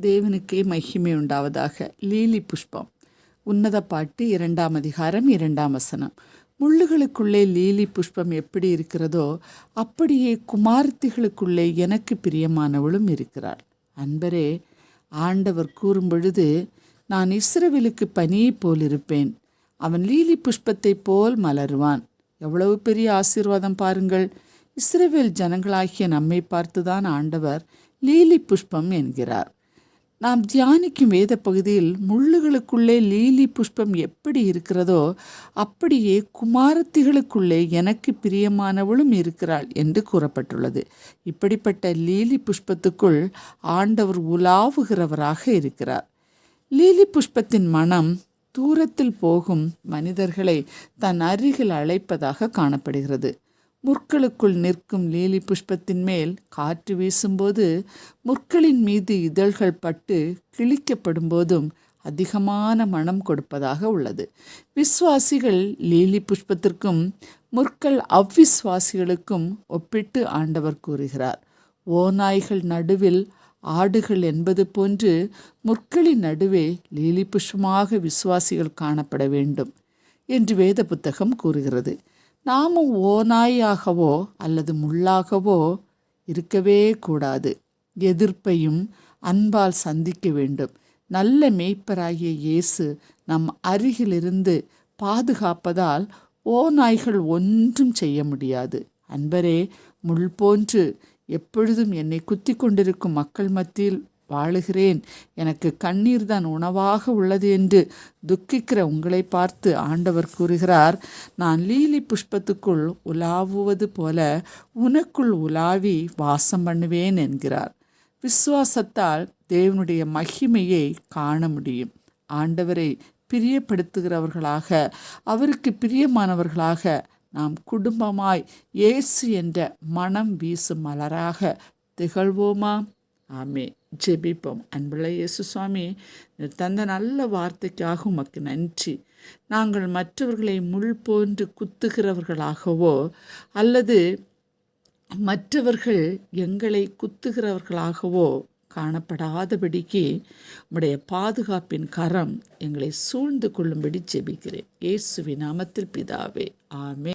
தேவனுக்கே மகிமை உண்டாவதாக. லீலி புஷ்பம். உன்னத பாட்டு இரண்டாம் அதிகாரம் இரண்டாம் வசனம். முள்ளுகளுக்குள்ளே லீலி புஷ்பம் எப்படி இருக்கிறதோ அப்படியே குமார்த்திகளுக்குள்ளே எனக்கு பிரியமானவளும் இருக்கிறாள். அன்பரே ஆண்டவர் கூறும் பொழுது நான் இஸ்ரவேலுக்கு பனியைப் போல் இருப்பேன். அவன் லீலி புஷ்பத்தைப் போல் மலருவான். எவ்வளவு பெரிய ஆசீர்வாதம் பாருங்கள். இஸ்ரவேல் ஜனங்களாகிய நம்மை பார்த்துதான் ஆண்டவர் லீலி புஷ்பம் என்கிறார். நாம் தியானிக்கும் வேத பகுதியில் முள்ளுகளுக்குள்ளே லீலி புஷ்பம் எப்படி இருக்கிறதோ அப்படியே குமாரத்திகளுக்குள்ளே எனக்கு பிரியமானவளும் இருக்கிறாள் என்று கூறப்பட்டுள்ளது. இப்படிப்பட்ட லீலி புஷ்பத்துக்குள் ஆண்டவர் உலாவுகிறவராக இருக்கிறார். லீலி புஷ்பத்தின் மனம் தூரத்தில் போகும் மனிதர்களை தன் அருகில் அழைப்பதாக காணப்படுகிறது. முற்களுக்குள் நிற்கும் லீலி புஷ்பத்தின் மேல் காற்று வீசும்போது முற்களின் மீது இதழ்கள் பட்டு கிழிக்கப்படும் போதும் அதிகமான மனம் கொடுப்பதாக உள்ளது. விஸ்வாசிகள் லீலி புஷ்பத்திற்கும் முற்கள் அவ்விஸ்வாசிகளுக்கும் ஒப்பிட்டு ஆண்டவர் கூறுகிறார். ஓநாய்கள் நடுவில் ஆடுகள் என்பது போன்று முற்களின் நடுவே லீலி புஷ்பமாக விசுவாசிகள் காணப்பட வேண்டும் என்று வேத புத்தகம் கூறுகிறது. நாமும் ஓநாயாகவோ அல்லது முள்ளாகவோ இருக்கவே கூடாது. எதிர்ப்பையும் அன்பால் சந்திக்க வேண்டும். நல்ல மேய்ப்பராகிய இயேசு நம் அருகிலிருந்து பாதுகாப்பதால் ஓநாய்கள் ஒன்றும் செய்ய முடியாது. அன்பரே முள் போன்று எப்பொழுதும் என்னை குத்தி கொண்டிருக்கும் மக்கள் மத்தியில் வாழுகிறேன். எனக்கு கண்ணீர் தான் உணவாக உள்ளது என்று துக்கிக்கிற உங்களை பார்த்து ஆண்டவர் கூறுகிறார் நான் லீலி புஷ்பத்துக்குள் உலாவுவது போல உனக்குள் உலாவி வாசம் பண்ணுவேன் என்கிறார். விசுவாசத்தால் தேவனுடைய மகிமையை காண முடியும். ஆண்டவரை பிரியப்படுத்துகிறவர்களாக அவருக்கு பிரியமானவர்களாக நாம் குடும்பமாய் இயேசு என்ற மனம் வீசும் மலராக திகழ்வோமா? ஆமே. ஜெபிப்போம். அன்புள்ள இயேசு சுவாமி தந்த நல்ல வார்த்தைக்காக உமக்கு நன்றி. நாங்கள் மற்றவர்களை முள் போன்று குத்துகிறவர்களாகவோ அல்லது மற்றவர்கள் எங்களை குத்துகிறவர்களாகவோ காணப்படாதபடிக்கு உம்முடைய பாதுகாப்பின் கரம் எங்களை சூழ்ந்து கொள்ளும்படி ஜெபிக்கிறேன். இயேசுவின் நாமத்தில் பிதாவே. ஆமே